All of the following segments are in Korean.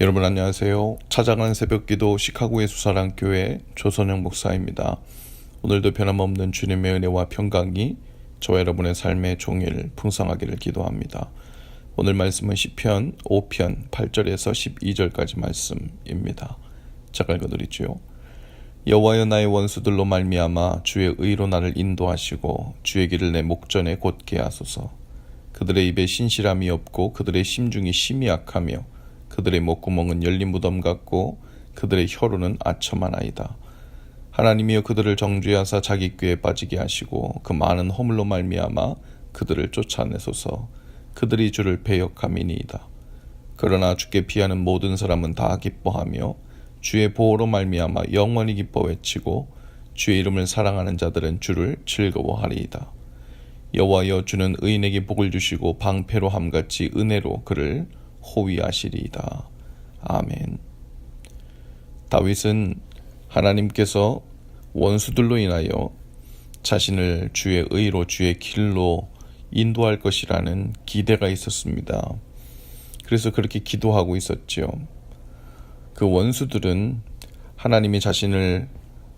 여러분 안녕하세요. 찾아가는 새벽기도 시카고의 수사랑 교회 조선영 목사입니다. 오늘도 변함없는 주님의 은혜와 평강이 저와 여러분의 삶의 종일 풍성하기를 기도합니다. 오늘 말씀은 시편 5편 8절에서 12절까지 말씀입니다. 자 읽어드리죠. 여호와여 나의 원수들로 말미암아 주의 의로 나를 인도하시고 주의 길을 내 목전에 곧게 하소서. 그들의 입에 신실함이 없고 그들의 심중이 심히 약하며 그들의 목구멍은 열린 무덤 같고 그들의 혀로는 아첨하나이다. 하나님이여 그들을 정죄하사 자기 꾀에 빠지게 하시고 그 많은 허물로 말미암아 그들을 쫓아내소서 그들이 주를 배역함이니이다. 그러나 주께 피하는 모든 사람은 다 기뻐하며 주의 보호로 말미암아 영원히 기뻐 외치고 주의 이름을 사랑하는 자들은 주를 즐거워하리이다. 여호와여 주는 의인에게 복을 주시고 방패로 함같이 은혜로 그를 호위하시리이다. 아멘. 다윗은 하나님께서 원수들로 인하여 자신을 주의 의로 주의 길로 인도할 것이라는 기대가 있었습니다. 그래서 그렇게 기도하고 있었지요. 그 원수들은 하나님이 자신을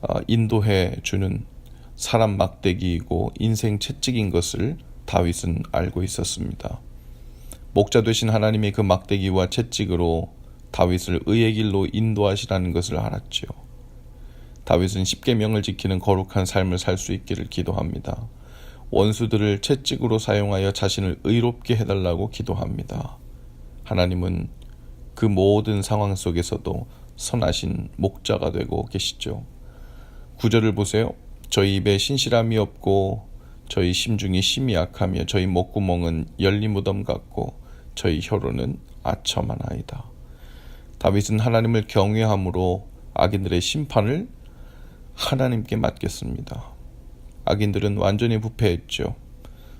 어, 인도해 주는 사람 막대기이고 인생 채찍인 것을 다윗은 알고 있었습니다. 목자 되신 하나님의 그 막대기와 채찍으로 다윗을 의의 길로 인도하시라는 것을 알았지요. 다윗은 십계명을 지키는 거룩한 삶을 살 수 있기를 기도합니다. 원수들을 채찍으로 사용하여 자신을 의롭게 해달라고 기도합니다. 하나님은 그 모든 상황 속에서도 선하신 목자가 되고 계시죠. 구절을 보세요. 저희 입에 신실함이 없고 저희 심중이 심히 약하며 저희 목구멍은 열린 무덤 같고 저희 혀로는 아첨하나이다. 다윗은 하나님을 경외함으로 악인들의 심판을 하나님께 맡겼습니다. 악인들은 완전히 부패했죠.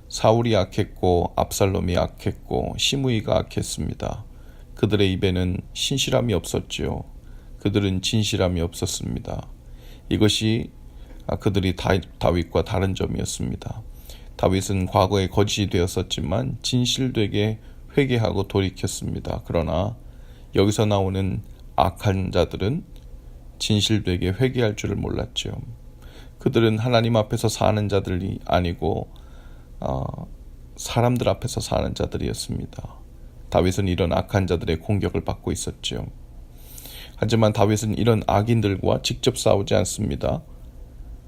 사울이 악했고 압살롬이 악했고 시므이가 악했습니다. 그들의 입에는 신실함이 없었지요. 그들은 진실함이 없었습니다. 이것이 그들이 다윗과 다른 점이었습니다. 다윗은 과거에 거짓이 되었었지만 진실되게 회개하고 돌이켰습니다. 그러나 여기서 나오는 악한 자들은 진실되게 회개할 줄을 몰랐죠. 그들은 하나님 앞에서 사는 자들이 아니고 어, 사람들 앞에서 사는 자들이었습니다. 다윗은 이런 악한 자들의 공격을 받고 있었죠. 하지만 다윗은 이런 악인들과 직접 싸우지 않습니다.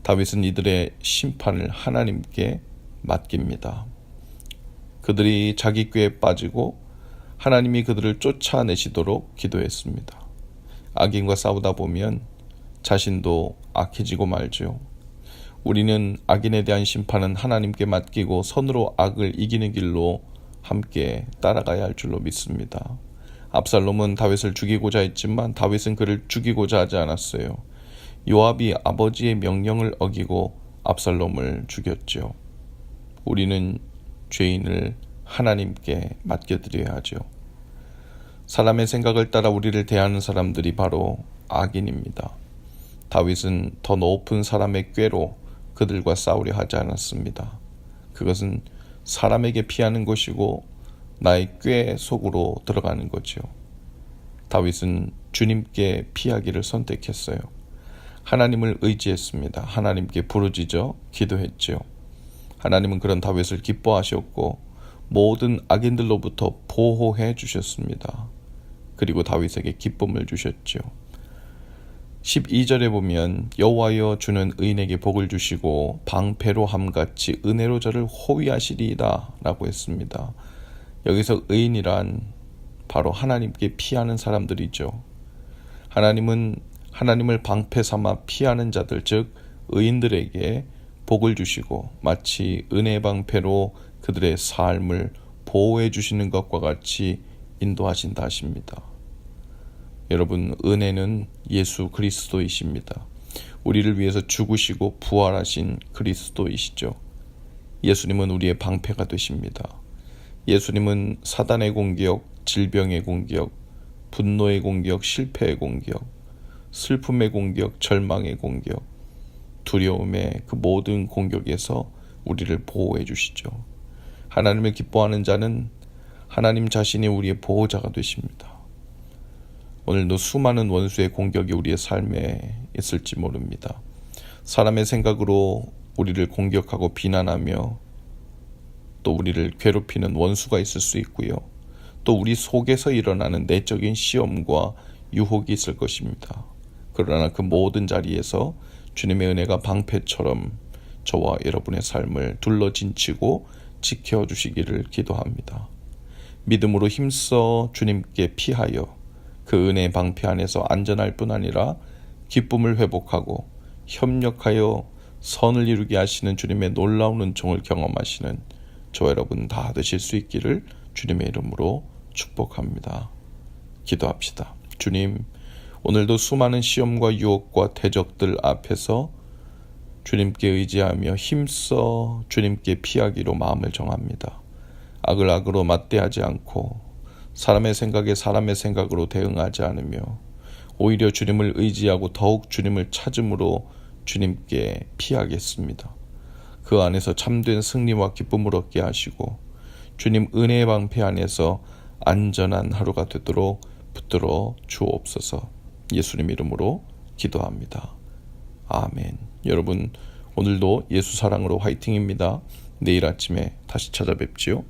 다윗은 이들의 심판을 하나님께 맡깁니다. 그들이 자기 꾀에 빠지고 하나님이 그들을 쫓아내시도록 기도했습니다. 악인과 싸우다 보면 자신도 악해지고 말죠. 우리는 악인에 대한 심판은 하나님께 맡기고 선으로 악을 이기는 길로 함께 따라가야 할 줄로 믿습니다. 압살롬은 다윗을 죽이고자 했지만 다윗은 그를 죽이고자 하지 않았어요. 요압이 아버지의 명령을 어기고 압살롬을 죽였죠. 우리는 죄인을 하나님께 맡겨드려야 하죠. 사람의 생각을 따라 우리를 대하는 사람들이 바로 악인입니다. 다윗은 더 높은 사람의 꾀로 그들과 싸우려 하지 않았습니다. 그것은 사람에게 피하는 것이고 나의 꾀 속으로 들어가는 거죠. 다윗은 주님께 피하기를 선택했어요. 하나님을 의지했습니다. 하나님께 부르짖어 기도했지요. 하나님은 그런 다윗을 기뻐하셨고 모든 악인들로부터 보호해 주셨습니다. 그리고 다윗에게 기쁨을 주셨죠. 12절에 보면 여호와여 주는 의인에게 복을 주시고 방패로 함같이 은혜로 저를 호위하시리이다 라고 했습니다. 여기서 의인이란 바로 하나님께 피하는 사람들이죠. 하나님은 하나님을 방패 삼아 피하는 자들 즉 의인들에게 복을 주시고 마치 은혜 방패로 그들의 삶을 보호해 주시는 것과 같이 인도하신다 하십니다. 여러분, 은혜는 예수 그리스도이십니다. 우리를 위해서 죽으시고 부활하신 그리스도이시죠. 예수님은 우리의 방패가 되십니다. 예수님은 사단의 공격, 질병의 공격, 분노의 공격, 실패의 공격, 슬픔의 공격, 절망의 공격, 두려움의 그 모든 공격에서 우리를 보호해 주시죠. 하나님을 기뻐하는 자는 하나님 자신이 우리의 보호자가 되십니다. 오늘도 수많은 원수의 공격이 우리의 삶에 있을지 모릅니다. 사람의 생각으로 우리를 공격하고 비난하며 또 우리를 괴롭히는 원수가 있을 수 있고요. 또 우리 속에서 일어나는 내적인 시험과 유혹이 있을 것입니다. 그러나 그 모든 자리에서 주님의 은혜가 방패처럼 저와 여러분의 삶을 둘러진치고 지켜주시기를 기도합니다. 믿음으로 힘써 주님께 피하여 그 은혜 방패 안에서 안전할 뿐 아니라 기쁨을 회복하고 협력하여 선을 이루게 하시는 주님의 놀라운 은총을 경험하시는 저 여러분 다 되실 수 있기를 주님의 이름으로 축복합니다. 기도합시다. 주님, 오늘도 수많은 시험과 유혹과 대적들 앞에서 주님께 의지하며 힘써 주님께 피하기로 마음을 정합니다. 악을 악으로 맞대하지 않고 사람의 생각에 사람의 생각으로 대응하지 않으며 오히려 주님을 의지하고 더욱 주님을 찾음으로 주님께 피하겠습니다. 그 안에서 참된 승리와 기쁨을 얻게 하시고 주님 은혜의 방패 안에서 안전한 하루가 되도록 붙들어 주옵소서 예수님 이름으로 기도합니다. 아멘. 여러분 오늘도 예수 사랑으로 화이팅입니다. 내일 아침에 다시 찾아뵙지요.